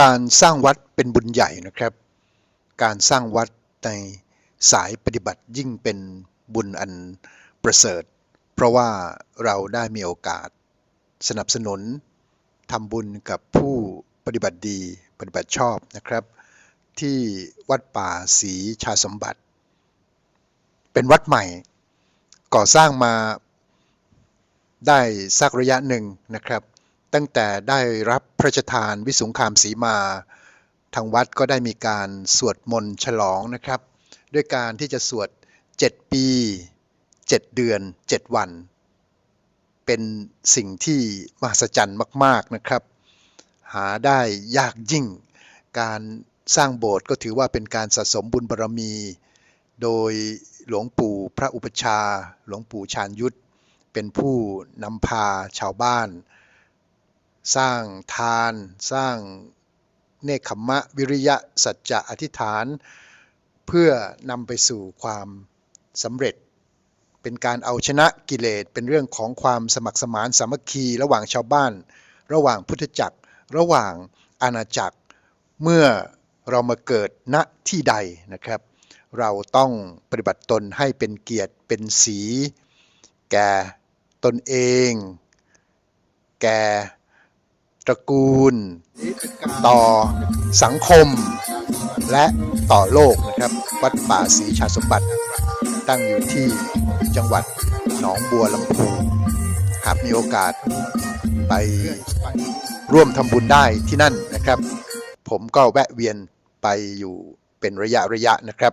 การสร้างวัดเป็นบุญใหญ่นะครับ การสร้างวัดในสายปฏิบัติยิ่งเป็นบุญอันประเสริฐ เพราะว่าเราได้มีโอกาสสนับสนุนทำบุญกับผู้ปฏิบัติดีปฏิบัติชอบนะครับ ที่วัดป่าศรีชาสมบัติ เป็นวัดใหม่ ก่อสร้างมาได้สักระยะหนึ่งนะครับ ตั้งแต่ได้รับพระราชทานวิสุงคามสีมา ทางวัดก็ได้มีการสวดมนต์ฉลองนะครับ ด้วยการที่จะสวด 7 ปี 7 เดือน 7 วัน เป็นสิ่งที่มหัศจรรย์มาก ๆนะครับ หาได้ยากยิ่ง การสร้างโบสถ์ก็ถือว่าเป็นการสะสมบุญบารมี โดยหลวงปู่พระอุปชา หลวงปู่ชาญยุทธเป็นผู้นำพาชาวบ้าน สร้างทาน สร้างเนคขมะวิริยะสัจจะอธิษฐาน เพื่อนำไปสู่ความสำเร็จ เป็นการเอาชนะกิเลสเป็นเรื่องของความสมัครสมานสามัคคีระหว่างชาวบ้าน ระหว่างพุทธจักร ระหว่างอาณาจักร เมื่อเรามาเกิดณที่ใดนะครับ เราต้องปฏิบัติตนให้เป็นเกียรติเป็นสี แก่ตนเอง แก่ ตระกูล ต่อสังคม และต่อโลกนะครับ วัดป่าศรีชาสมบัติ ตั้งอยู่ที่จังหวัดหนองบัวลำพูหากมีโอกาสไปร่วมทำบุญได้ที่นั่นนะครับ ผมก็แวะเวียนไปอยู่เป็นระยะระยะนะครับ